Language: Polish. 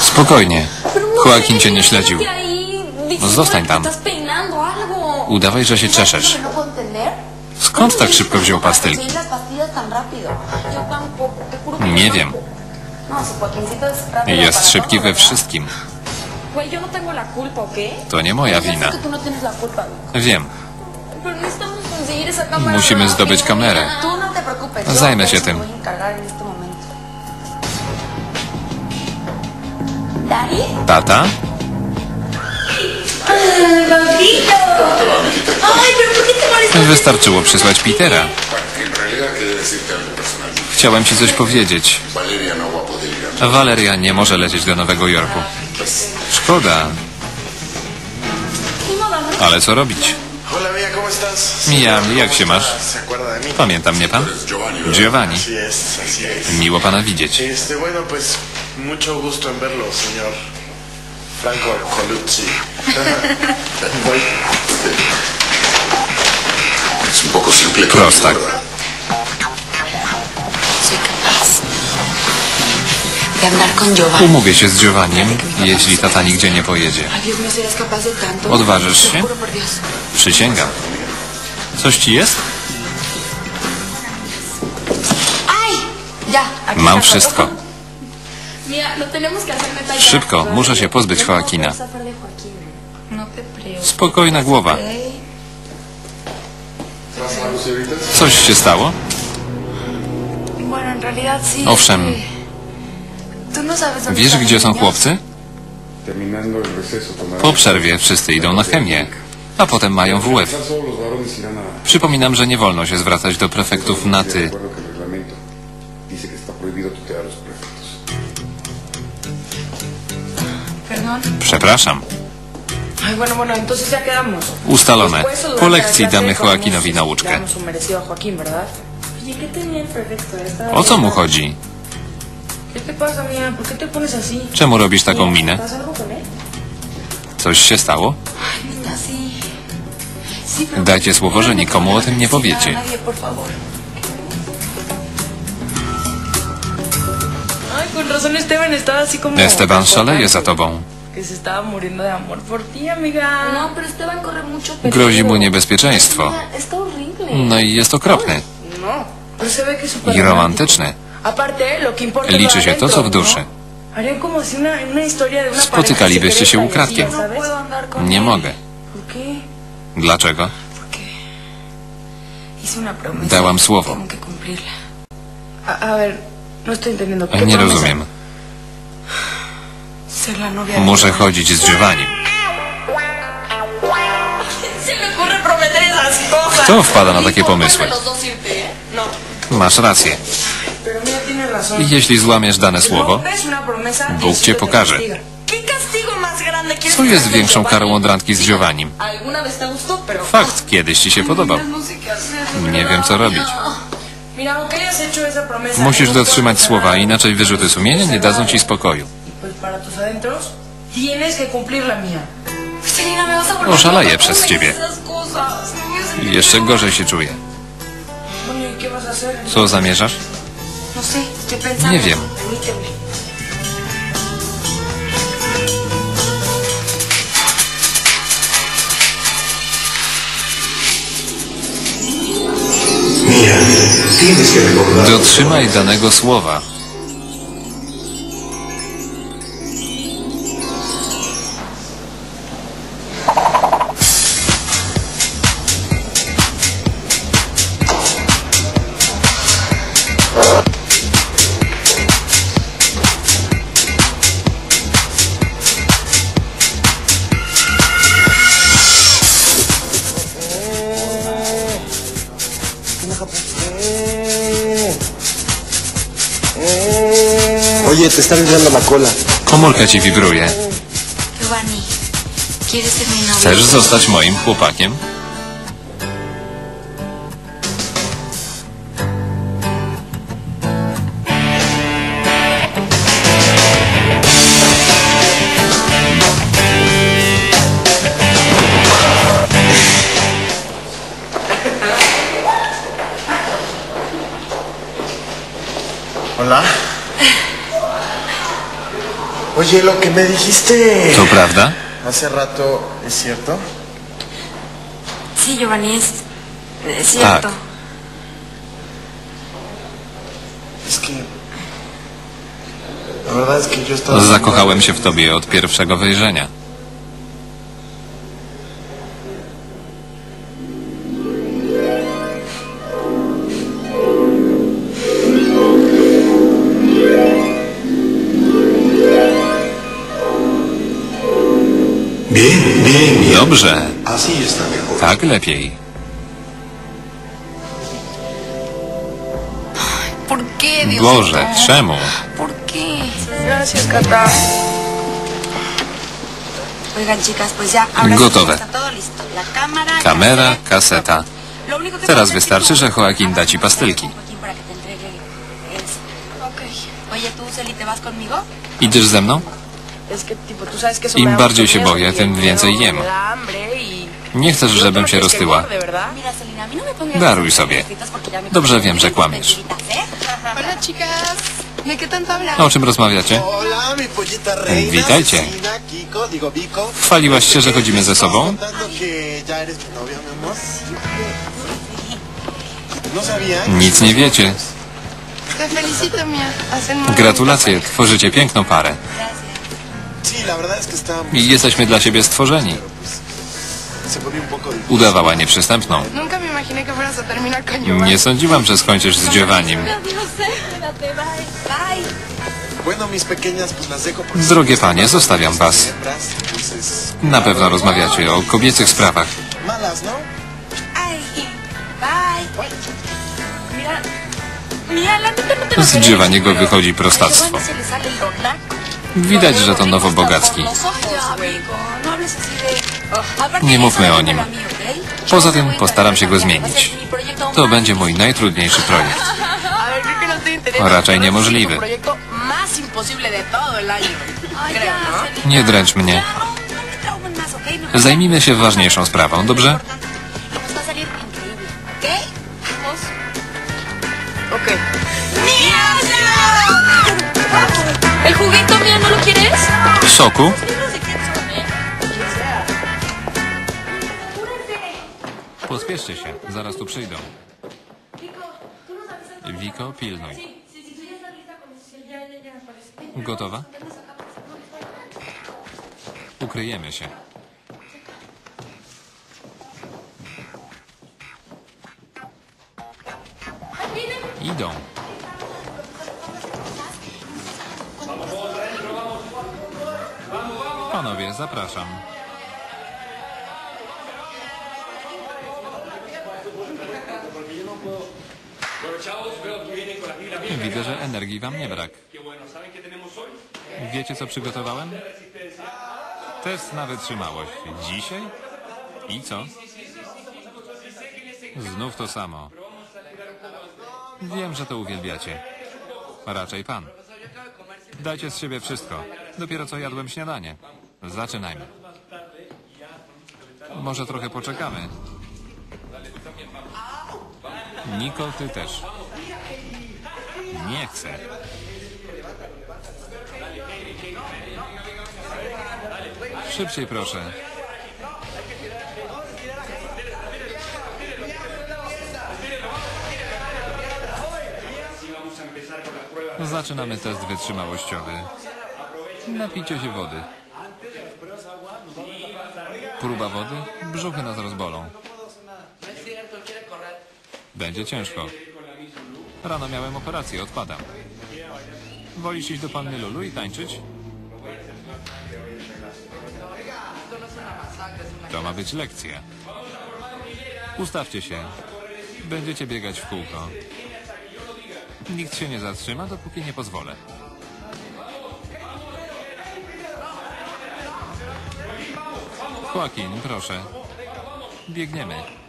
Spokojnie. Joaquin cię nie śledził. No zostań tam. Udawaj, że się czeszesz. Skąd tak szybko wziął pastylki? Nie wiem. Jest szybki we wszystkim. No. To nie moja wina. no. Wiem. Musimy zdobyć kamerę. No Zajmę się tym. ¿Daddy? Tata? Ay, pero ¿por qué te molestas? Wystarczyło przysłać Petera. Chciałem ci coś powiedzieć. Valeria nie może lecieć do Nowego Jorku. Szkoda, ale co robić? Mijam, jak się masz? Pamięta mnie pan? Giovanni. Miło pana widzieć. Mucho gusto en verlo, señor Franco Colucci. Es un poco simple. Prostak. ¿verdad? Soy capaz de andar con Giovanni. Umówię się z Giovannim, jeśli tata nigdzie nie pojedzie. Odważysz się? Przysięgam. Coś ci jest? ¡Ay! Ya, aquí Mam wszystko. Szybko, muszę się pozbyć Joaquina. No. No. Spokojna głowa. Coś się stało? Owszem. no Wiesz, gdzie są chłopcy? Po przerwie wszyscy idą na chemię, a potem mają WF. Przypominam, że nie wolno się zwracać do prefektów na ty. Przepraszam. Ustalone. Po lekcji damy Joaquinowi nauczkę. O co mu chodzi? Czemu robisz taką minę? Coś się stało? Sí, pero- Dajcie słowo, że nikomu o tym nie powiecie. Esteban szaleje za tobą. Que se estaba muriendo de amor por ti, amiga. No, pero Esteban corre mucho peligro. Grozi mu niebezpieczeństwo. Mira, Está horrible. No i jest okropny. No, I romantyczny. Aparte, lo que importa es lo Liczy się to, co w duszy. ¿no? Spotykalibyście się ukradkiem. No Nie mogę. Dlaczego? Dałam słowo. Tengo que cumplirla. A, a ver, no estoy entendiendo. ¿Qué Nie promesa? rozumiem. Ser la novia de Muszę chodzić z Giovannim. Kto wpada na takie pomysły? Masz rację. jeśli złamiesz dane słowo, Bóg cię pokaże. castiga. ¿Qué castigo más grande quieres co jest większą karą od randki z Giovannim? Fakt, kiedyś ci się podobał. Nie wiem, co robić. Musisz dotrzymać słowa, inaczej wyrzuty sumienia nie dadzą ci spokoju. Pues para tus adentros, tienes que cumplir la mía. Oszaleję loca. przez ¿Cómo ciebie. I Jeszcze gorzej się czuję. ¿y qué vas a hacer? Co zamierzasz? No. Nie wiem. Dotrzymaj danego słowa. Oye, te está vibrando la cola. Komórka ci wibruje. Chcesz zostać moim chłopakiem? Oye, lo que me dijiste To prawda? hace rato, ¿es cierto? Sí, Giovanni, es, es cierto. Tak. Es que... La verdad es que yo estaba... Zakochałem się w tobie od pierwszego wejrzenia. Dobrze, tak lepiej. ¿Por qué, Dios Boże, czemu? Gotowe. Kamera, kaseta. Teraz wystarczy, że Joaquín da ci pastylki. Idziesz ze mną? Im bardziej się boję, tym więcej jem. y- Nie chcesz, no żebym się roztyła. no Daruj sobie. Dobrze wiem, że kłamiesz. ¿eh? Hola chicas, ¿de qué tanto hablan? O czym rozmawiacie? Witajcie. Chwaliłaś się, że chodzimy ze sobą? No. Nic nie wiecie. Gratulacje, tworzycie piękną parę. I jesteśmy dla siebie stworzeni. Udawała nieprzystępną. Nie sądziłam, że skończysz z dejo porque... Drogie panie, zostawiam was. Na pewno rozmawiacie o kobiecych sprawach. ¿no? No Z pero wychodzi prostactwo. Widać, że to nowobogacki. No Nie mówmy o nim. Poza tym postaram się go zmienić. To będzie mój najtrudniejszy projekt. Raczej niemożliwy. Nie dręcz mnie. Zajmijmy się ważniejszą sprawą, dobrze? Soku? Pospieszcie się, zaraz tu przyjdą. Wiko, pilnuj. Gotowa? Ukryjemy się. Idą. Panowie, zapraszam. Widzę, że energii wam nie brak. Wiecie, co przygotowałem? Test na wytrzymałość. Dzisiaj? I co? Znów to samo. Wiem, że to uwielbiacie. Raczej pan. Dajcie z siebie wszystko. Dopiero co jadłem śniadanie. Zaczynajmy. Może trochę poczekamy. Niko, ty też. Nie chcę. Szybciej proszę. Zaczynamy test wytrzymałościowy. Napijcie się wody. Próba wody? Brzuchy nas rozbolą. Będzie ciężko. Rano miałem operację, odpadam. Wolisz iść do panny Lulu i tańczyć? To ma być lekcja. Ustawcie się. Będziecie biegać w kółko. Nikt się nie zatrzyma, dopóki nie pozwolę. Joaquin, proszę. Biegniemy.